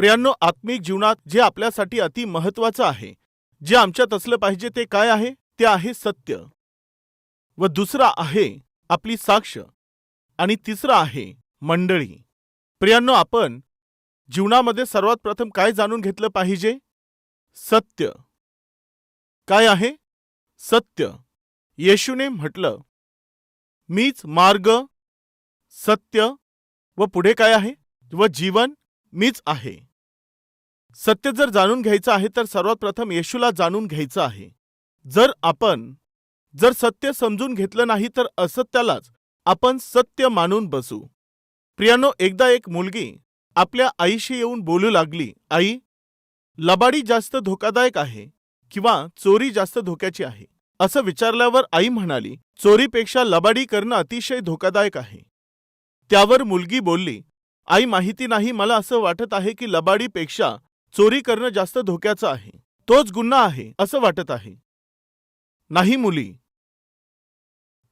प्रियांनो आत्मिक जीवनात जे आपल्यासाठी अति महत्वाचं आहे जे आमच्यात असलं पाहिजे ते काय आहे? ते आहे सत्य. व दुसरा आहे आपली साक्ष. आणि तिसरं आहे मंडळी. प्रियांनो आपण जीवनामध्ये सर्वात प्रथम काय जाणून घेतलं पाहिजे? सत्य. काय आहे? सत्य. येशूने म्हटलं मीच मार्ग सत्य व पुढे काय आहे? व जीवन मीच आहे. सत्य जर जाणून घ्यायचं आहे तर सर्वात प्रथम येशूला जाणून घ्यायचं आहे. जर आपण जर सत्य समजून घेतलं नाही तर असत्यालाच आपण सत्य मानून बसू. प्रियानो एकदा एक मुलगी आपल्या आईशी येऊन बोलू लागली आई लबाडी जास्त धोकादायक आहे किंवा चोरी जास्त धोक्याची आहे? असं विचारल्यावर आई म्हणाली चोरीपेक्षा लबाडी करणं अतिशय धोकादायक आहे. त्यावर मुलगी बोलली आई माहिती नाही मला असं वाटत आहे की लबाडीपेक्षा चोरी करणं जास्त धोक्याचं आहे. तोच गुन्हा आहे असं वाटत आहे. नाही मुली.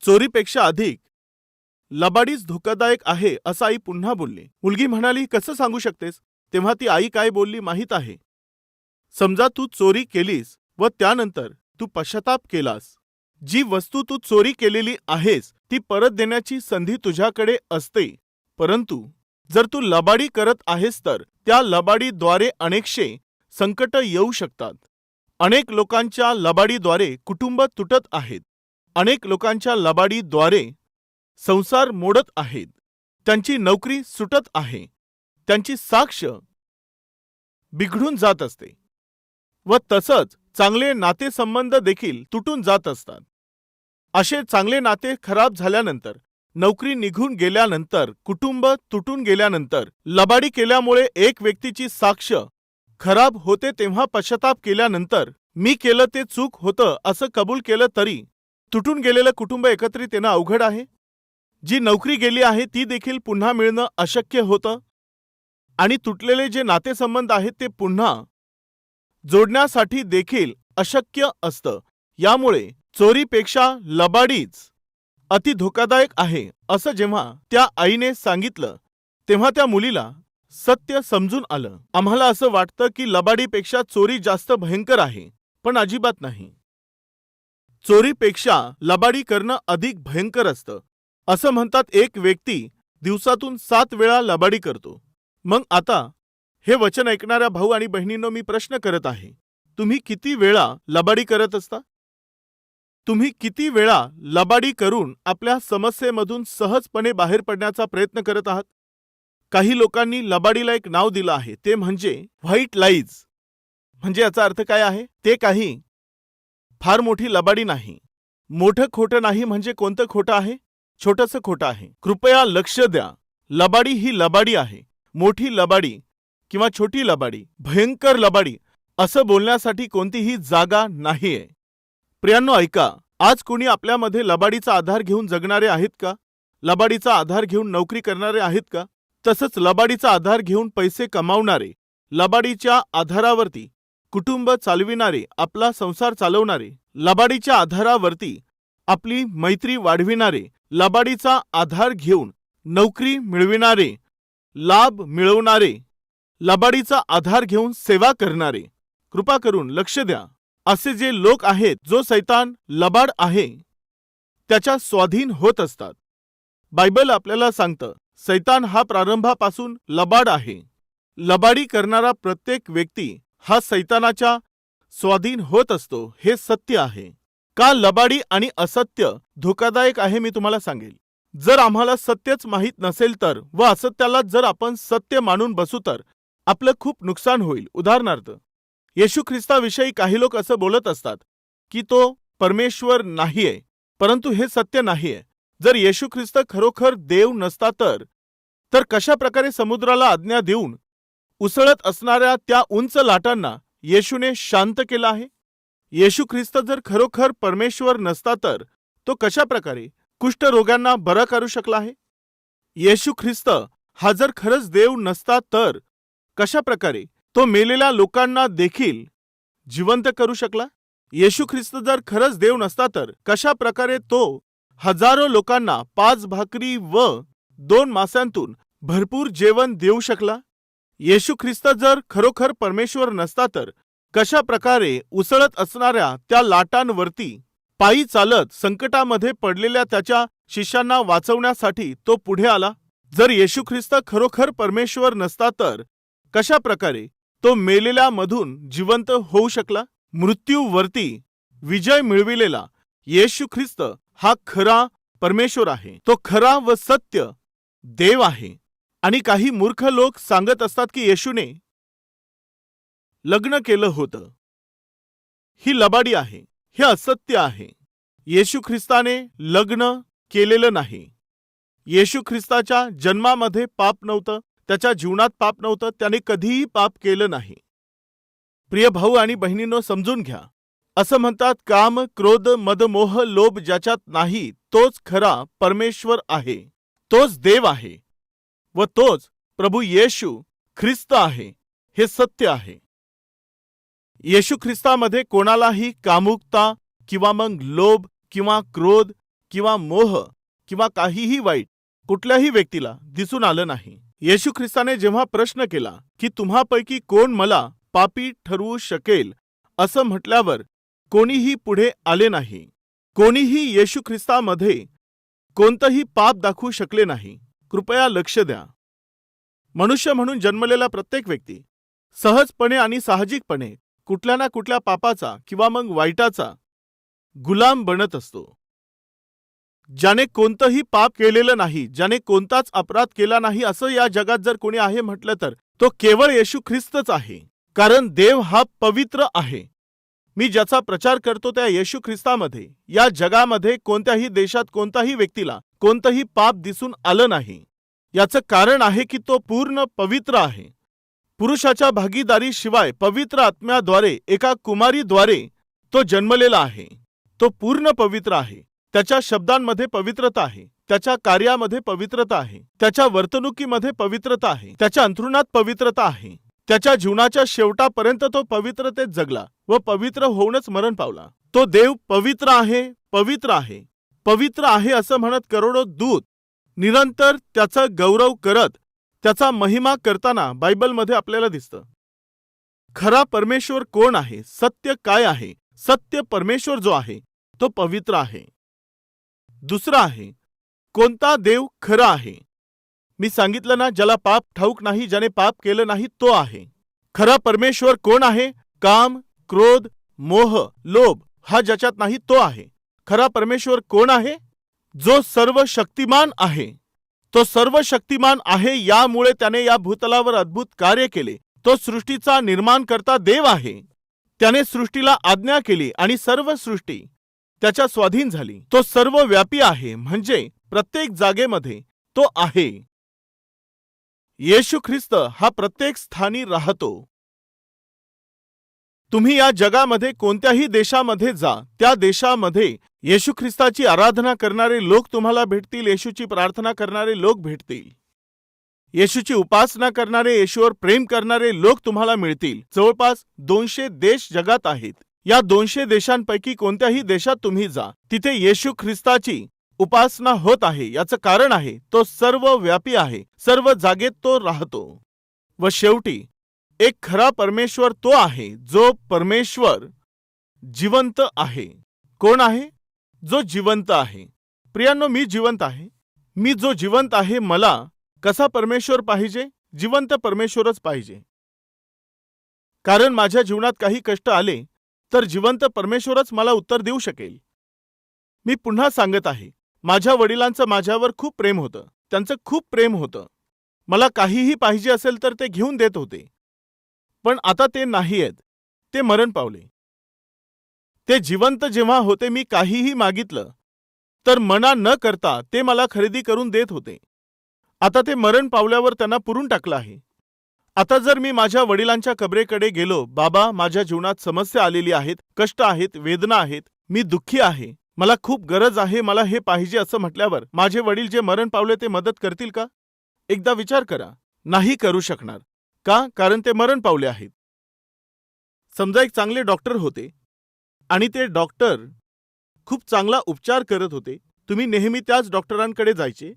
चोरीपेक्षा अधिक लबाडीच धोकादायक आहे असं आई पुन्हा बोलली. मुलगी म्हणाली कसं सांगू शकतेस? तेव्हा ती आई काय बोलली माहीत आहे. समजा तू चोरी केलीस व त्यानंतर तू पश्चाताप केलास. जी वस्तू तू चोरी केलेली आहेस ती परत देण्याची संधी तुझ्याकडे असते. परंतु जर तू लबाडी करत आहेस तर त्या लबाडीद्वारे अनेकशे संकट येऊ शकतात. अनेक लोकांच्या लबाडीद्वारे कुटुंब तुटत आहेत. अनेक लोकांच्या लबाडीद्वारे संसार मोडत आहेत. त्यांची नोकरी सुटत आहे. त्यांची साक्ष बिघडून जात असते. व तसंच चांगले नातेसंबंध देखील तुटून जात असतात. असे चांगले नाते खराब झाल्यानंतर नोकरी निघून गेल्यानंतर कुटुंब तुटून गेल्यानंतर लबाडी केल्यामुळे एक व्यक्तीची साक्ष खराब होते तेव्हा पश्चाताप केल्यानंतर मी केलं ते चूक होतं असं कबूल केलं तरी तुटून गेलेलं कुटुंब एकत्रित येणं अवघड आहे? जी नोकरी गेली आहे ती देखील पुन्हा मिळणं अशक्य होतं? आणि तुटलेले जे नातेसंबंध आहेत ते पुन्हा जोडण्यासाठी देखील अशक्य असतं. यामुळे चोरीपेक्षा लबाडीच अति धोकादायक आहे असं जेव्हा त्या आईने सांगितलं तेव्हा त्या मुलीला सत्य समजून आलं. आम्हाला असं वाटतं की लबाडीपेक्षा चोरी जास्त भयंकर आहे पण अजिबात नाही. चोरीपेक्षा लबाडी करणं अधिक भयंकर असतं असं म्हणतात एक व्यक्ती दिवसातून सात वेळा लबाडी करतो. मग आता हे वचन ऐकणाऱ्या भाऊ आणि बहिणींनो मी प्रश्न करत आहे तुम्ही किती वेळा लबाडी करत असता? तुम्ही किती वेळा लबाडी करून आपल्या समस्येमधून सहजपणे बाहेर पडण्याचा प्रयत्न करत आहात? काही लोकांनी लबाडीला एक नाव दिलं आहे ते म्हणजे व्हाईट लाईज. म्हणजे याचा अर्थ काय आहे? ते काही फार मोठी लबाडी नाही. मोठं खोटं नाही म्हणजे कोणतं खोटं आहे? छोटंसं खोटं आहे. कृपया लक्ष द्या. लबाडी ही लबाडी आहे. मोठी लबाडी किंवा छोटी लबाडी भयंकर लबाडी असं बोलण्यासाठी कोणतीही जागा नाहीये. प्रियांनो ऐका. आज कोणी आपल्यामध्ये लबाडीचा आधार घेऊन जगणारे आहेत का? लबाडीचा आधार घेऊन नोकरी करणारे आहेत का? तसंच लबाडीचा आधार घेऊन पैसे कमावणारे लबाडीच्या आधारावरती कुटुंब चालविणारे आपला संसार चालवणारे लबाडीच्या आधारावरती आपली मैत्री वाढविणारे लबाडीचा आधार घेऊन नोकरी मिळविणारे लाभ मिळवणारे लबाडीचा आधार घेऊन सेवा करणारे. कृपा करून लक्ष द्या. असे जे लोक आहेत जो सैतान लबाड आहे त्याच्या स्वाधीन होत असतात. बायबल आपल्याला सांगतं सैतान हा प्रारंभापासून लबाड आहे. लबाडी करणारा प्रत्येक व्यक्ती हा सैतानाच्या स्वाधीन होत असतो हे सत्य आहे. का लबाडी आणि असत्य धोकादायक आहे मी तुम्हाला सांगेल. जर आम्हाला सत्यच माहीत नसेल तर व असत्याला जर आपण सत्य मानून बसू तर आपलं खूप नुकसान होईल. उदाहरणार्थ येशू ख्रिस्ताविषयी काही लोक असं बोलत असतात की तो परमेश्वर नाहीये परंतु हे सत्य नाहीये. जर येशू ख्रिस्त खरोखर देव नसता तर तर कशा प्रकारे समुद्राला आज्ञा देऊन उसळत असणाऱ्या त्या उंच लाटांना येशूने शांत केलं आहे? येशू ख्रिस्त जर खरोखर परमेश्वर नसता तर तो कशा प्रकारे कुष्ठरोग्यांना बरा करू शकला आहे? येशू ख्रिस्त हा जर खरंच देव नसता तर कशा प्रकारे तो मेलेल्या लोकांना देखील जिवंत करू शकला? येशू ख्रिस्त जर खरंच देव नसता तर कशा प्रकारे तो हजारो लोकांना पाच भाकरी व दोन मासांतून भरपूर जेवण देऊ शकला? येशू ख्रिस्त जर खरोखर परमेश्वर नसता तर कशा प्रकारे उसळत असणाऱ्या त्या लाटांवरती पायी चालत संकटामध्ये पडलेल्या त्याच्या शिष्यांना वाचवण्यासाठी तो पुढे आला? जर येशू ख्रिस्त खरोखर परमेश्वर नसता तर कशा प्रकारे तो मेलेल्या मधून जिवंत होऊ शकला. मृत्यूवरती विजय मिळविलेला येशू ख्रिस्त हा खरा परमेश्वर आहे. तो खरा व सत्य देव आहे. आणि काही मूर्ख लोक सांगत असतात की येशूने लग्न केलं होतं. ही लबाडी आहे. हे असत्य आहे. येशू ख्रिस्ताने लग्न केलेलं नाही. येशू ख्रिस्ताच्या जन्मामध्ये पाप नव्हतं. त्याच्या जीवनात पाप नव्हतं त्याने कधीही पाप केलं नाही. प्रिय भाऊ आणि बहिणींनो समजून घ्या. असं म्हणतात काम क्रोध मदमोह लोभ ज्याच्यात नाही तोच खरा परमेश्वर आहे. तोच देव आहे. व तोच प्रभू येशू ख्रिस्त आहे. हे सत्य आहे. येशू ख्रिस्तामध्ये कोणालाही कामुकता किंवा मग लोभ किंवा क्रोध किंवा मोह किंवा काहीही वाईट कुठल्याही व्यक्तीला दिसून आलं नाही. येशू ख्रिस्ताने जेव्हा प्रश्न केला की तुम्हापैकी कोण मला पापी ठरवू शकेल असं म्हटल्यावर कोणीही पुढे आले नाही. कोणीही येशू ख्रिस्तामध्ये कोणतंही पाप दाखवू शकले नाही. कृपया लक्ष द्या. मनुष्य म्हणून जन्मलेला प्रत्येक व्यक्ती सहजपणे आणि साहजिकपणे कुठल्या ना कुठल्या पापाचा किंवा मग वाईटाचा गुलाम बनत असतो. ज्याने कोणतंही पाप केलेलं नाही ज्याने कोणताच अपराध केला नाही असं या जगात जर कोणी आहे म्हटलं तर तो केवळ येशू ख्रिस्तच आहे. कारण देव हा पवित्र आहे. मी ज्याचा प्रचार करतो त्या येशू ख्रिस्तामध्ये. या जगामध्ये कोणत्याही देशात कोणताही व्यक्तीला कोणतंही पाप दिसून आलं नाही. याचं कारण आहे की तो पूर्ण पवित्र आहे. पुरुषाच्या भागीदारीशिवाय पवित्र आत्म्याद्वारे एका कुमारीद्वारे तो जन्मलेला आहे. तो पूर्ण पवित्र आहे. त्याच्या शब्दांमध्ये पवित्रता आहे. त्याच्या कार्यामध्ये पवित्रता आहे. त्याच्या वर्तणुकीमध्ये पवित्रता आहे. त्याच्या अंथरुणात पवित्रता आहे. त्याच्या जीवनाच्या शेवटापर्यंत तो पवित्रतेत जगला व पवित्र होऊनच मरण पावला. तो देव पवित्र आहे पवित्र आहे. पवित्र आहे असं म्हणत करोडो दूत निरंतर त्याचा गौरव करत त्याचा महिमा करताना बायबलमध्ये आपल्याला दिसतं. खरा परमेश्वर कोण आहे? सत्य काय आहे? सत्य परमेश्वर जो आहे तो पवित्र आहे. दुसरा आहे. कोणता देव खरा आहे? मी सांगितलं ना ज्याला पाप ठाऊक नाही ज्याने पाप केलं नाही तो आहे. खरा परमेश्वर कोण आहे? काम क्रोध मोह लोभ हा ज्याच्यात नाही तो आहे. खरा परमेश्वर कोण आहे? जो सर्व शक्तिमान आहे. तो सर्व शक्तिमान आहे यामुळे त्याने या भूतलावर अद्भुत कार्य केले. तो सृष्टीचा निर्माण करता देव आहे. त्याने सृष्टीला आज्ञा केली आणि सर्व सृष्टी त्याच्या स्वाधीन झाली. तो सर्व व्यापी आहे म्हणजे प्रत्येक जागेमध्ये तो आहे. येशू ख्रिस्त हा प्रत्येक स्थानी राहतो. तुम्ही या जगामध्ये कोणत्याही देशामध्ये जा त्या देशामध्ये येशू ख्रिस्ताची आराधना करणारे लोक तुम्हाला भेटतील येशूची प्रार्थना करणारे लोक भेटतील. येशूची उपासना करणारे येशूवर प्रेम करणारे लोक तुम्हाला मिळतील. जवळपास दोनशे देश जगात आहेत. या दोनशे देशांपैकी कोणत्याही देशात तुम्ही जा. तिथे येशू ख्रिस्ताची उपासना होत आहे याचं कारण आहे तो सर्व व्यापी आहे सर्व जागेत तो राहतो. व शेवटी एक खरा परमेश्वर तो आहे जो परमेश्वर जिवंत आहे. कोण आहे? जो जिवंत आहे. प्रियांनो मी जिवंत आहे? मी जो जिवंत आहे मला कसा परमेश्वर पाहिजे? जिवंत परमेश्वरच पाहिजे. कारण माझ्या जीवनात काही कष्ट आले तर जिवंत परमेश्वरच मला उत्तर देऊ शकेल. मी पुन्हा सांगत आहे माझ्या वडिलांचं माझ्यावर खूप प्रेम होतं त्यांचं खूप प्रेम होतं. मला काहीही पाहिजे असेल तर ते घेऊन देत होते. पण आता ते नाही आहेत ते मरण पावले. ते जिवंत जेव्हा होते मी काहीही मागितलं तर मना न करता ते मला खरेदी करून देत होते. आता ते मरण पावल्यावर त्यांना पुरून टाकलं आहे. आता जर मी माझ्या वडिलांच्या कबरेकडे गेलो बाबा माझ्या जीवनात समस्या आलेली आहेत कष्ट आहेत वेदना आहेत मी दुःखी आहे मला खूप गरज आहे मला हे पाहिजे असं म्हटल्यावर माझे वडील जे मरण पावले ते मदत करतील का? एकदा विचार करा. नाही करू शकणार. का? कारण ते मरण पावले आहेत. समजा एक चांगले डॉक्टर होते. आणि ते डॉक्टर खूप चांगला उपचार करत होते. तुम्ही नेहमी त्याच डॉक्टरांकडे जायचे?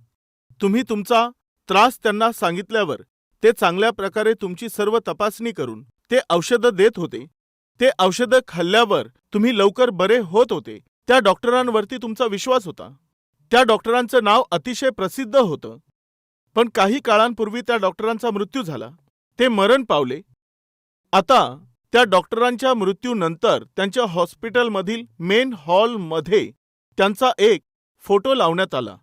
तुम्ही तुमचा त्रास त्यांना सांगितल्यावर ते चांगल्या प्रकारे तुमची सर्व तपासणी करून ते औषधं देत होते. ते औषधं खाल्ल्यावर तुम्ही लवकर बरे होत होते. त्या डॉक्टरांवरती तुमचा विश्वास होता. त्या डॉक्टरांचं नाव अतिशय प्रसिद्ध होतं. पण काही काळांपूर्वी त्या डॉक्टरांचा मृत्यू झाला. ते मरण पावले. आता त्या डॉक्टरांच्या मृत्यूनंतर त्यांच्या हॉस्पिटलमधील मेन हॉलमध्ये त्यांचा एक फोटो लावण्यात आला.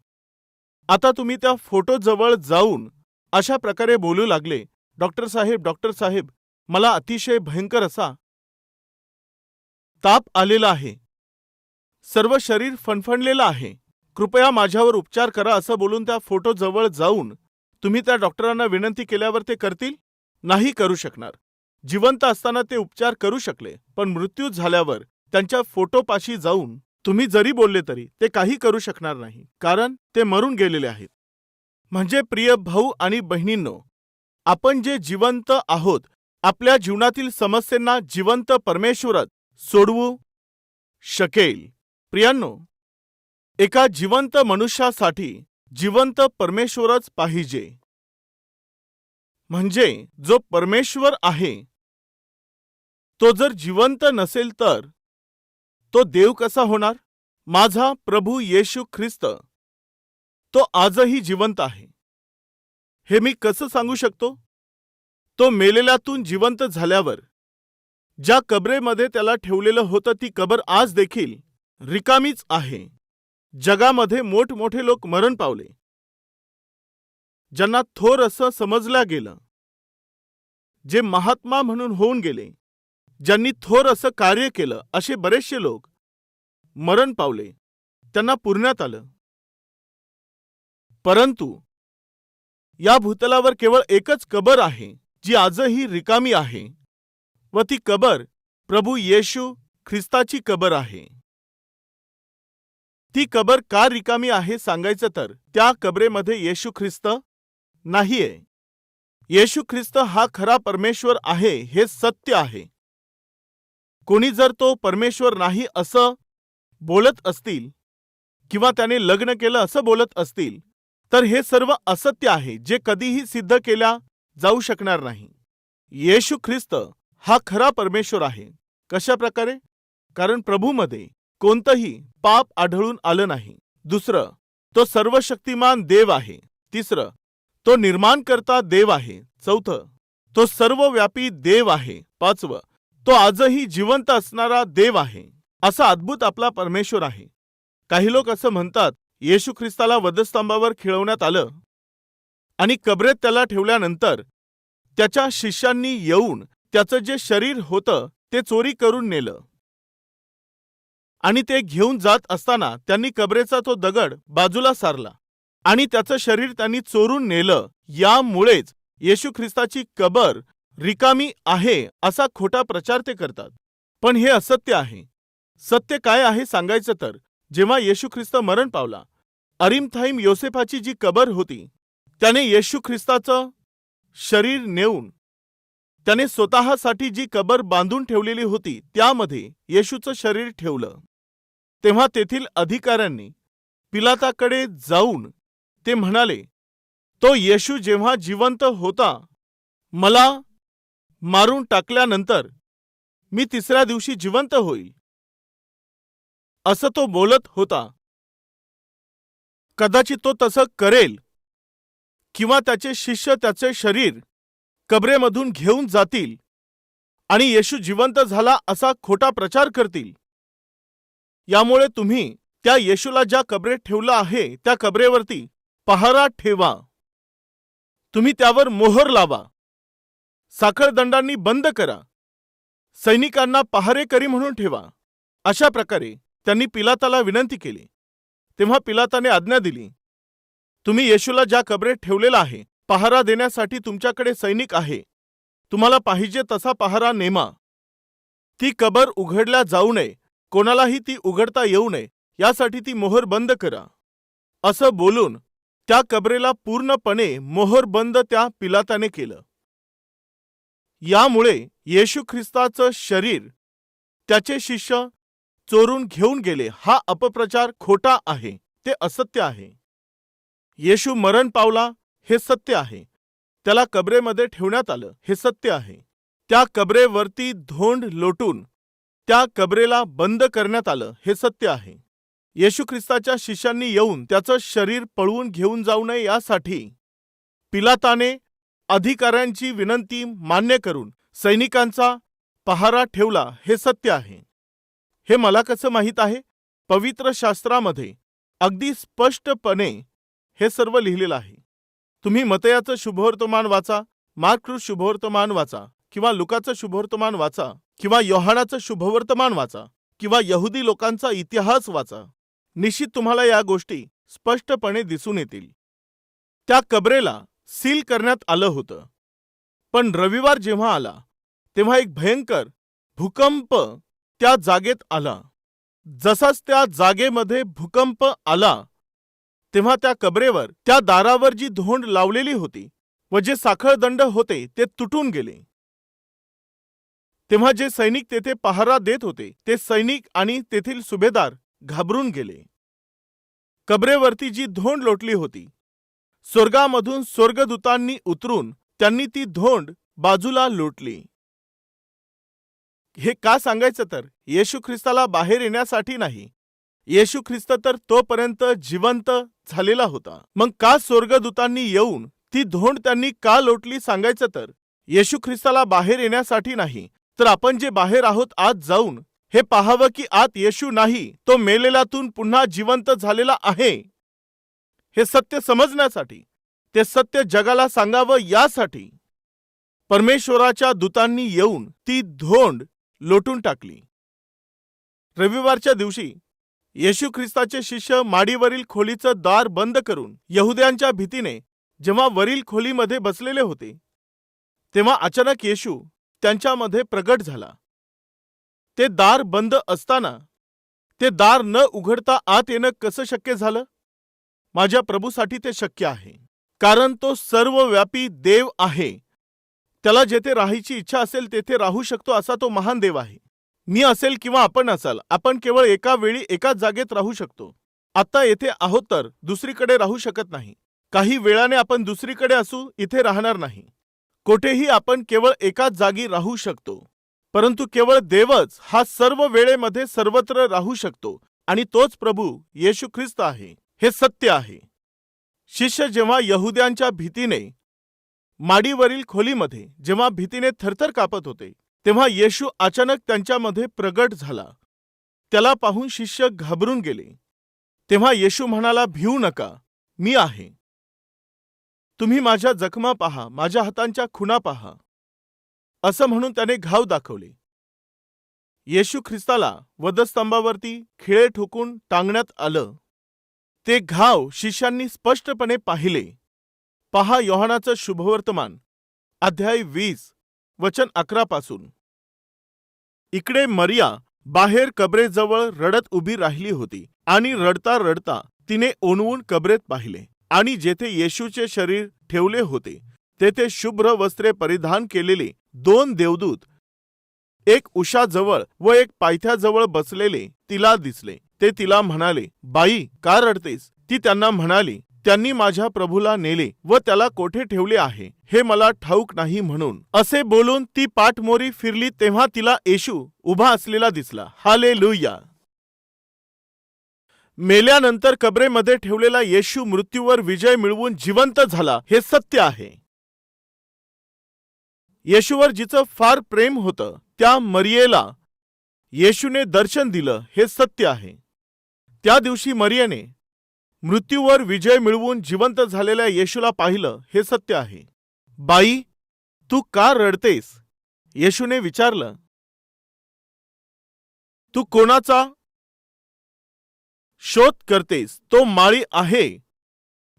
आता तुम्ही त्या फोटोजवळ जाऊन अशा प्रकारे बोलू लागले. डॉक्टर साहेब डॉक्टर साहेब मला अतिशय भयंकर असा ताप आलेला आहे. सर्व शरीर फणफणलेलं आहे. कृपया माझ्यावर उपचार करा असं बोलून त्या फोटोजवळ जाऊन तुम्ही त्या डॉक्टरांना विनंती केल्यावर ते करतील? नाही करू शकणार. जिवंत असताना ते उपचार करू शकले पण मृत्यू झाल्यावर त्यांच्या फोटोपाशी जाऊन तुम्ही जरी बोलले तरी ते काही करू शकणार नाही कारण ते मरून गेलेले आहेत. म्हणजे प्रिय भाऊ आणि बहिणींनो आपण जे जिवंत आहोत आपल्या जीवनातील समस्यांना जिवंत परमेश्वरच सोडवू शकेल. प्रियांनो एका जिवंत मनुष्यासाठी जिवंत परमेश्वरच पाहिजे. म्हणजे जो परमेश्वर आहे तो जर जिवंत नसेल तर तो देव कसा होणार? माझा प्रभू येशू ख्रिस्त. तो आजही जिवंत आहे. हे मी कसं सांगू शकतो? तो मेलेल्यातून जिवंत झाल्यावर ज्या कबरेमध्ये त्याला ठेवलेलं होतं ती कबर आज देखील रिकामीच आहे. जगामध्ये मोठमोठे लोक मरण पावले. ज्यांना थोर असं समजलं गेलं. जे महात्मा म्हणून होऊन गेले. ज्यांनी थोर असं कार्य केलं असे बरेचसे लोक मरण पावले. त्यांना पुरण्यात आलं. परंतु या भूतलावर केवळ एकच कबर आहे जी आजही रिकामी आहे व ती कबर प्रभू येशू ख्रिस्ताची कबर आहे. ती कबर का रिकामी आहे सांगायचं तर त्या कबरेमध्ये येशू ख्रिस्त नाहीये. येशू ख्रिस्त हा खरा परमेश्वर आहे हे सत्य आहे. कोणी जर तो परमेश्वर नाही असं बोलत असतील किंवा त्याने लग्न केलं असं बोलत असतील तर हे सर्व असत्य आहे जे कधीही सिद्ध केल्या जाऊ शकणार नाही. येशू ख्रिस्त हा खरा परमेश्वर आहे. कशा प्रकारे? कारण प्रभूमध्ये कोणतंही पाप आढळून आलं नाही. दुसरं तो सर्वशक्तिमान देव आहे. तिसरं तो निर्माणकर्ता देव आहे. चौथं तो सर्वव्यापी देव आहे. पाचवं तो आजही जिवंत असणारा देव आहे. असा अद्भुत आपला परमेश्वर आहे. काही लोक असं म्हणतात येशू ख्रिस्ताला वधस्तंभावर खिळवण्यात आलं आणि कबरेत त्याला ठेवल्यानंतर त्याच्या शिष्यांनी येऊन त्याचं जे शरीर होतं ते चोरी करून नेलं. आणि ते घेऊन जात असताना त्यांनी कबरेचा तो दगड बाजूला सारला आणि त्याचं शरीर त्यांनी चोरून नेलं. यामुळेच येशू ख्रिस्ताची कबर रिकामी आहे असा खोटा प्रचार ते करतात. पण हे असत्य आहे. सत्य काय आहे सांगायचं तर जेव्हा येशू ख्रिस्त मरण पावला अरिमथाईम योसेफाची जी कबर होती त्याने येशू ख्रिस्ताचं शरीर नेऊन त्याने स्वतःसाठी जी कबर बांधून ठेवलेली होती त्यामध्ये येशूचं शरीर ठेवलं. तेव्हा तेथील अधिकाऱ्यांनी पिलाताकडे जाऊन ते म्हणाले तो येशू जेव्हा जिवंत होता मला मारून टाकल्यानंतर मी तिसऱ्या दिवशी जिवंत होईल. असं तो बोलत होता. कदाचित तो तसं करेल. किंवा त्याचे शिष्य त्याचे शरीर कबरेमधून घेऊन जातील. आणि येशू जिवंत झाला असा खोटा प्रचार करतील. यामुळे तुम्ही त्या येशूला ज्या कबरेत ठेवलं आहे त्या कबरेवरती पहारा ठेवा. तुम्ही त्यावर मोहर लावा. साखळदंडांनी बंद करा. सैनिकांना पहारेकरी म्हणून ठेवा. अशा प्रकारे त्यांनी पिलाताला विनंती केली. तेव्हा पिलाताने आज्ञा दिली. तुम्ही येशूला ज्या कबरेत ठेवलेला आहे पहारा देण्यासाठी तुमच्याकडे सैनिक आहे. तुम्हाला पाहिजे तसा पहारा नेमा. ती कबर उघडल्या जाऊ नये कोणालाही ती उघडता येऊ नये यासाठी ती मोहर बंद करा. असं बोलून त्या कबरेला पूर्णपणे मोहर बंद त्या पिलाताने केलं. यामुळे येशू ख्रिस्ताचं शरीर त्याचे शिष्य चोरून घेऊन गेले. हा अपप्रचार खोटा आहे. ते असत्य आहे. येशू मरण पावला हे सत्य आहे. त्याला कबरेमध्ये ठेवण्यात आलं हे सत्य आहे. त्या कबरेवरती धोंड लोटून त्या कबरेला बंद करण्यात आलं हे सत्य आहे. येशू ख्रिस्ताच्या शिष्यांनी येऊन त्याचं शरीर पळवून घेऊन जाऊ नये यासाठी पिलाताने अधिकाऱ्यांची विनंती मान्य करून सैनिकांचा पहारा ठेवला हे सत्य आहे. हे मला कसं माहीत आहे? पवित्र शास्त्रामध्ये अगदी स्पष्टपणे हे सर्व लिहिलेलं आहे. तुम्ही मतयाचं शुभवर्तमान वाचा मार्क शुभवर्तमान वाचा किंवा लुकाचं शुभवर्तमान वाचा किंवा योहानाचं शुभवर्तमान वाचा किंवा यहुदी लोकांचा इतिहास वाचा. निश्चित तुम्हाला या गोष्टी स्पष्टपणे दिसून येतील. त्या कबरेला सील करण्यात आलं होतं. पण रविवार जेव्हा आला तेव्हा एक भयंकर भूकंप त्या जागेत आला. जसाच त्या जागेमध्ये भूकंप आला तेव्हा त्या कबरेवर त्या दारावर जी धोंड लावलेली होती व जे साखळदंड होते ते तुटून गेले. तेव्हा जे सैनिक तेथे पहारा देत होते ते सैनिक आणि तेथील सुभेदार घाबरून गेले. कबरेवरती जी धोंड लोटली होती स्वर्गामधून स्वर्गदूतांनी उतरून त्यांनी ती धोंड बाजूला लोटली. हे का सांगायचं तर येशू ख्रिस्ताला बाहेर येण्यासाठी नाही. येशू ख्रिस्त तर तोपर्यंत जिवंत झालेला होता. मग का स्वर्गदूतांनी येऊन ती धोंड त्यांनी का लोटली सांगायचं तर येशू ख्रिस्ताला बाहेर येण्यासाठी नाही. तर आपण जे बाहेर आहोत आत जाऊन हे पाहावं की आत येशू नाही तो मेलेलातून पुन्हा जिवंत झालेला आहे. हे सत्य समजण्यासाठी ते सत्य जगाला सांगावं यासाठी. परमेश्वराच्या दूतांनी येऊन ती धोंड लोटून टाकली. रविवारच्या दिवशी येशू ख्रिस्ताचे शिष्य माडीवरील खोलीचं दार बंद करून यहुद्यांच्या भीतीने जेव्हा वरील खोलीमध्ये बसलेले होते तेव्हा अचानक येशू त्यांच्यामध्ये प्रगट झाला. ते दार बंद असताना ते दार न उघडता आत येणं कसं शक्य झालं? माझ्या प्रभूसाठी ते शक्य आहे कारण तो सर्वव्यापी देव आहे. त्याला जेथे राहायची इच्छा असेल तेथे राहू शकतो असा तो महान देव आहे. मी असेल किंवा आपण असाल आपण केवळ एका वेळी एकाच जागेत राहू शकतो. आता येथे आहोत तर दुसरीकडे राहू शकत नाही. काही वेळाने आपण दुसरीकडे असू इथे राहणार नाही. कोठेही आपण केवळ एकाच जागी राहू शकतो. परंतु केवळ देवच हा सर्व वेळेमध्ये सर्वत्र राहू शकतो आणि तोच प्रभू येशू ख्रिस्त आहे. हे सत्य आहे. शिष्य जेव्हा यहुद्यांच्या भीतीने माडीवरील खोलीमध्ये जेव्हा भीतीने थरथर कापत होते तेव्हा येशू अचानक त्यांच्यामध्ये प्रगट झाला. त्याला पाहून शिष्य घाबरून गेले. तेव्हा येशू म्हणाला भिऊ नका. मी आहे. तुम्ही माझ्या जखमा पहा माझ्या हातांच्या खुणा पहा. असं म्हणून त्याने घाव दाखवले. येशू ख्रिस्ताला वधस्तंभावरती खिळे ठोकून टांगण्यात आलं. ते घाव शिष्यांनी स्पष्टपणे पाहिले. पहा योहानाचं शुभवर्तमान अध्याय वीस वचन अकरा पासून. इकडे मरिया बाहेर कबरेजवळ रडत उभी राहिली होती आणि रडता रडता तिने ओनवून कबरेत पाहिले आणि जेथे येशूचे शरीर ठेवले होते तेथे शुभ्र वस्त्रे परिधान केलेले दोन देवदूत एक उषाजवळ व एक पायथ्याजवळ बसलेले तिला दिसले. ते तिला म्हणाले बाई का रडतेस? ती त्यांना म्हणाली त्यांनी माझ्या प्रभूला नेले व त्याला कोठे ठेवले आहे हे मला ठाऊक नाही म्हणून. असे बोलून ती पाठमोरी फिरली तेव्हा तिला येशू उभा असलेला दिसला. हाले मेल्यानंतर कबरेमध्ये ठेवलेला येशू मृत्यूवर विजय मिळवून जिवंत झाला हे सत्य आहे. येशूवर जिचं फार प्रेम होतं त्या मरियेला येशूने दर्शन दिलं हे सत्य आहे. त्या दिवशी मरियेने मृत्यूवर विजय मिळवून जिवंत झालेल्या येशूला पाहिलं हे सत्य आहे. बाई तू का रडतेस? येशूने विचारलं. तू कोणाचा? शोध करतेस तो माळी आहे.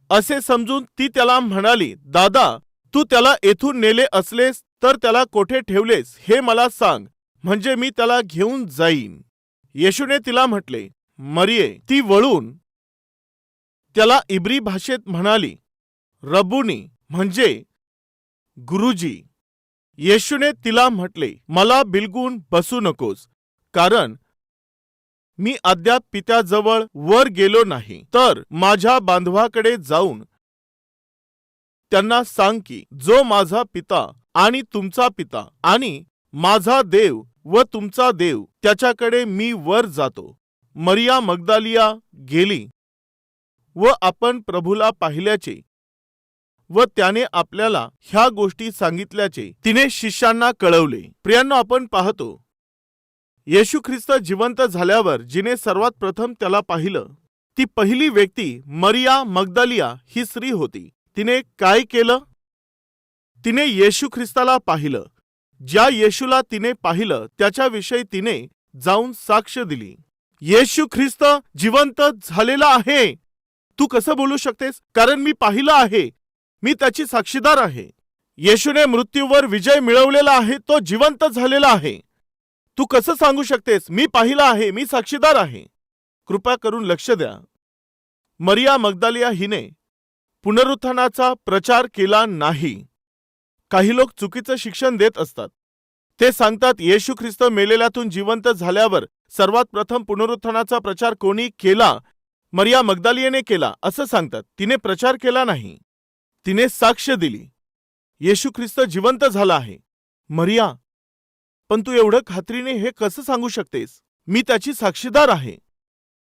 असे समजून ती त्याला म्हणाली दादा तू त्याला येथून नेले असलेस तर त्याला कोठे ठेवलेस हे मला सांग म्हणजे मी त्याला घेऊन जाईन. येशूने तिला म्हटले मरिये ती वळून त्याला इब्री भाषेत म्हणाली रबुनी म्हणजे गुरुजी. येशूने तिला म्हटले मला बिलगून बसू नकोस कारण मी अद्याप पित्याजवळ वर गेलो नाही. तर माझ्या बांधवाकडे जाऊन त्यांना सांग की जो माझा पिता आणि तुमचा पिता आणि माझा देव व तुमचा देव त्याच्याकडे मी वर जातो. मरिया मगदालिया गेली. व आपण प्रभूला पाहिल्याचे व त्याने आपल्याला ह्या गोष्टी सांगितल्याचे तिने शिष्यांना कळवले. प्रियांनो आपण पाहतो येशू ख्रिस्त जिवंत झाल्यावर जिने सर्वात प्रथम त्याला पाहिलं. ती पहिली व्यक्ती मरिया मगदलिया ही स्त्री होती. तिने काय केलं? तिने येशू ख्रिस्ताला पाहिलं. ज्या येशूला तिने पाहिलं त्याच्याविषयी तिने जाऊन साक्ष दिली. येशू ख्रिस्त जिवंत झालेला आहे. तू कसं बोलू शकतेस? कारण मी पाहिलं आहे. मी त्याची साक्षीदार आहे. येशूने मृत्यूवर विजय मिळवलेला आहे तो जिवंत झालेला आहे. तू कसं सांगू शकतेस? मी पाहिलं आहे मी साक्षीदार आहे. कृपा करून लक्ष द्या. मरिया मगदालिया हिने पुनरुत्थानाचा प्रचार केला नाही. काही लोक चुकीचं शिक्षण देत असतात. ते सांगतात येशू ख्रिस्त मेलेल्यातून जिवंत झाल्यावर सर्वात प्रथम पुनरुत्थानाचा प्रचार कोणी केला? मरिया मगदालियेने केला असं सांगतात. तिने प्रचार केला नाही. तिने साक्ष दिली. येशू ख्रिस्त जिवंत झाला आहे. मरिया पण तू एवढं खात्रीने हे कसं सांगू शकतेस? मी त्याची साक्षीदार आहे.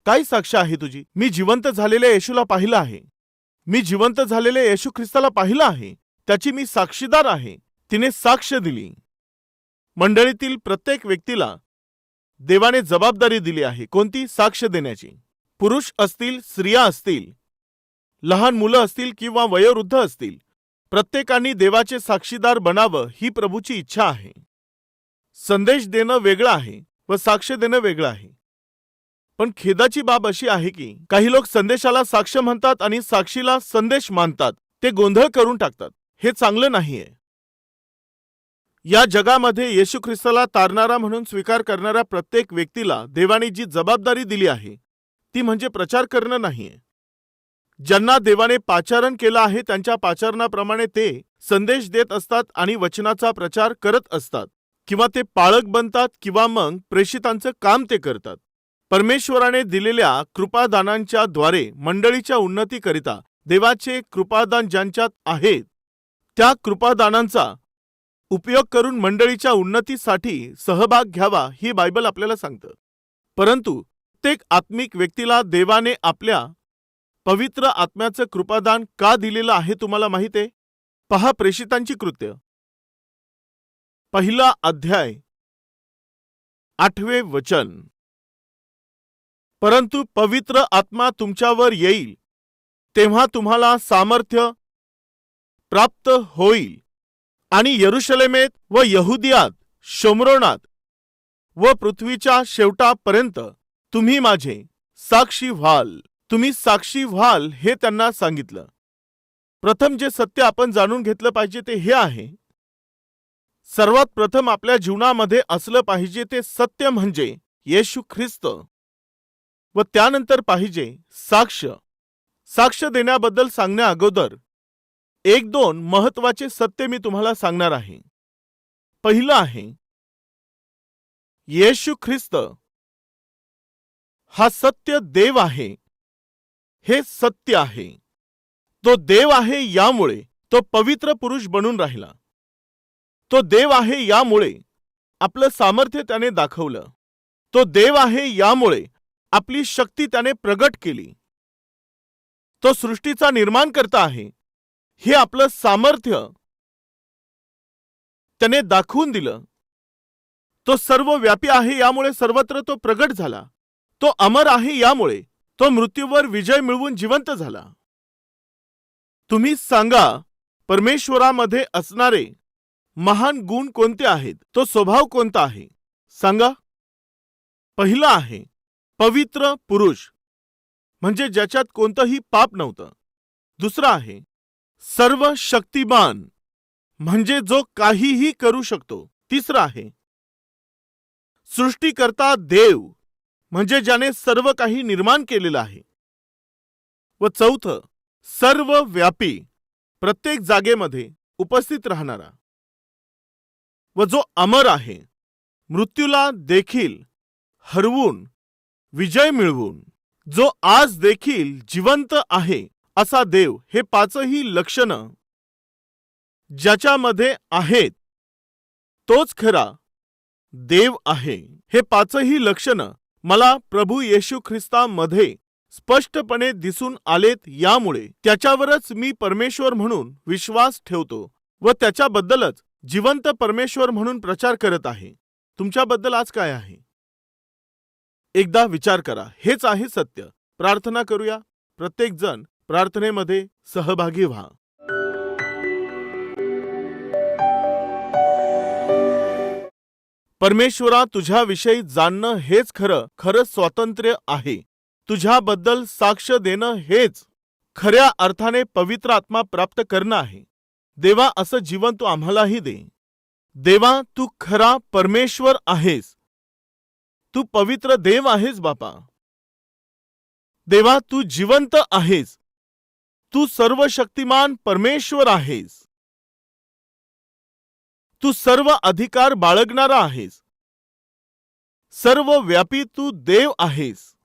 काय साक्ष आहे तुझी? मी जिवंत झालेल्या येशूला पाहिलं आहे. मी जिवंत झालेल्या येशू ख्रिस्ताला पाहिलं आहे. त्याची मी साक्षीदार आहे. तिने साक्ष दिली. मंडळीतील प्रत्येक व्यक्तीला देवाने जबाबदारी दिली आहे. कोणती? साक्ष देण्याची. पुरुष असतील स्त्रिया असतील लहान मुलं असतील किंवा वयोवृद्ध असतील प्रत्येकाने देवाचे साक्षीदार बनावं ही प्रभूची इच्छा आहे. संदेश देणं वेगळं आहे व साक्ष देणं वेगळं आहे. पण खेदाची बाब अशी आहे की काही लोक संदेशाला साक्ष म्हणतात आणि साक्षीला संदेश मानतात ते गोंधळ करून टाकतात हे चांगलं नाहीये. या जगामध्ये येशू ख्रिस्ताला तारणारा म्हणून स्वीकार करणाऱ्या प्रत्येक व्यक्तीला देवाने जी जबाबदारी दिली आहे ती म्हणजे प्रचार करणं नाहीये. ज्यांना देवाने पाचारण केलं आहे त्यांच्या पाचारणाप्रमाणे ते संदेश देत असतात आणि वचनाचा प्रचार करत असतात. किंवा ते पाळक बनतात किंवा मग प्रेषितांचं काम ते करतात. परमेश्वराने दिलेल्या कृपादानांच्या द्वारे मंडळीच्या उन्नतीकरिता देवाचे कृपादान ज्यांच्यात आहेत त्या कृपादानांचा उपयोग करून मंडळीच्या उन्नतीसाठी सहभाग घ्यावा ही बायबल आपल्याला सांगतं. परंतु प्रत्येक आत्मिक व्यक्तीला देवाने आपल्या पवित्र आत्म्याचं कृपादान का दिलेलं आहे तुम्हाला माहीत आहे? पहा प्रेषितांची कृत्य. पहिला अध्याय. आठवे वचन. परंतु पवित्र आत्मा तुमच्यावर येईल तेव्हा तुम्हाला सामर्थ्य प्राप्त होईल आणि यरुशलेमेत व यहुदियात शमरोणात व पृथ्वीच्या शेवटापर्यंत तुम्ही माझे साक्षी व्हाल. तुम्ही साक्षी व्हाल हे त्यांना सांगितलं. प्रथम जे सत्य आपण जाणून घेतलं पाहिजे ते हे आहे. सर्वात प्रथम आपल्या जीवनामध्ये असलं पाहिजे ते सत्य म्हणजे येशू ख्रिस्त. व त्यानंतर पाहिजे साक्ष. साक्ष देण्याबद्दल सांगण्या अगोदर एक दोन महत्त्वाचे सत्य मी तुम्हाला सांगणार आहे. पहिलं आहे येशू ख्रिस्त. हा सत्य देव आहे. हे सत्य आहे. तो देव आहे यामुळे तो पवित्र पुरुष बनून राहिला. तो देव आहे यामुळे आपलं सामर्थ्य त्याने दाखवलं. तो देव आहे यामुळे आपली शक्ती त्याने प्रगट केली. तो सृष्टीचा निर्माण करता आहे. हे आपलं सामर्थ्य त्याने दाखवून दिलं. तो सर्व व्यापी आहे यामुळे सर्वत्र तो प्रगट झाला. तो अमर आहे यामुळे तो मृत्यूवर विजय मिळवून जिवंत झाला. तुम्ही सांगा परमेश्वरामध्ये असणारे महान गुण कोणते आहेत? तो स्वभाव कोणता आहे? सांगा. पहिला आहे पवित्र पुरुष म्हणजे ज्याच्यात कोणतंही पाप नव्हतं. दुसरा आहे सर्व शक्तिमान म्हणजे जो काहीही करू शकतो. तिसरा आहे सृष्टीकर्ता देव म्हणजे ज्याने सर्व काही निर्माण केलेलं आहे. व चौथं सर्व व्यापी प्रत्येक जागेमध्ये उपस्थित राहणारा. व जो अमर आहे मृत्यूला देखील हरवून विजय मिळवून जो आज देखील जिवंत आहे असा देव हे पाचही लक्षणं ज्याच्यामध्ये आहेत तोच खरा देव आहे हे पाचही लक्षणं मला प्रभू येशू ख्रिस्तामध्ये स्पष्टपणे दिसून आलेत यामुळे त्याच्यावरच मी परमेश्वर म्हणून विश्वास ठेवतो व त्याच्याबद्दलच जिवंत परमेश्वर म्हणून प्रचार करत आहे. तुमच्याबद्दल आज काय आहे? एकदा विचार करा. हेच आहे सत्य. प्रार्थना करूया. प्रत्येकजण प्रार्थनेमध्ये सहभागी व्हा. परमेश्वरा तुझ्याविषयी जाणणं हेच खरं खरं स्वातंत्र्य आहे. तुझ्याबद्दल साक्ष देणं हेच खऱ्या अर्थाने पवित्र आत्मा प्राप्त करणं आहे. देवा असं जीवन तू आम्हालाही दे. देवा तू खरा परमेश्वर आहेस. तू पवित्र देव आहेस बापा. देवा तू जिवंत आहेस. तू सर्व शक्तिमान परमेश्वर आहेस. तू सर्व अधिकार बाळगणारा आहेस. सर्व व्यापी तू देव आहेस.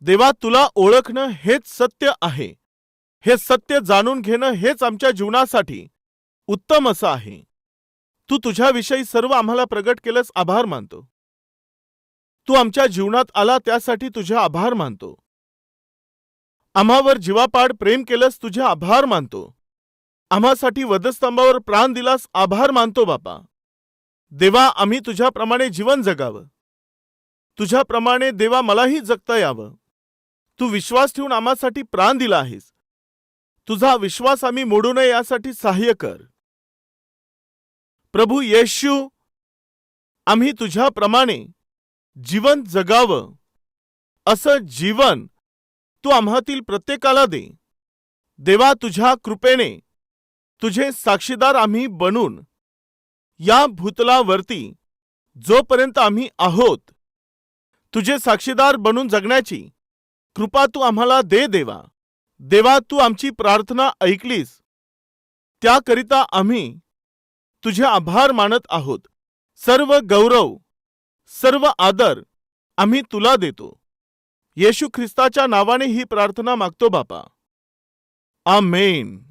देवा तुला ओळखणं हेच सत्य आहे. हे सत्य जाणून घेणं हेच आमच्या जीवनासाठी उत्तम असं आहे. तू तुझ्याविषयी सर्व आम्हाला प्रगट केलंस आभार मानतो. तू आमच्या जीवनात आला त्यासाठी तुझे आभार मानतो. आम्हावर जीवापाड प्रेम केलंस तुझे आभार मानतो. आम्हासाठी वधस्तंभावर प्राण दिलास आभार मानतो बापा. देवा आम्ही तुझ्याप्रमाणे जीवन जगावं. तुझ्याप्रमाणे देवा मलाही जगता यावं. तू विश्वास ठेवून आम्हासाठी प्राण दिला आहेस. तुझा विश्वास आम्ही मोडू नये यासाठी सहाय्य कर. प्रभू येशू आम्ही तुझ्याप्रमाणे जीवन जगावं. असं जीवन तू आम्हातील प्रत्येकाला दे. देवा तुझ्या कृपेने तुझे साक्षीदार आम्ही बनून या भूतलावरती जोपर्यंत आम्ही आहोत तुझे साक्षीदार बनून जगण्याची कृपा तू आम्हाला दे देवा. देवा तू आमची प्रार्थना ऐकलीस. त्याकरिता आम्ही तुझे आभार मानत आहोत. सर्व गौरव सर्व आदर आम्ही तुला देतो. येशू ख्रिस्ताच्या नावाने ही प्रार्थना मागतो बापा. आमेन.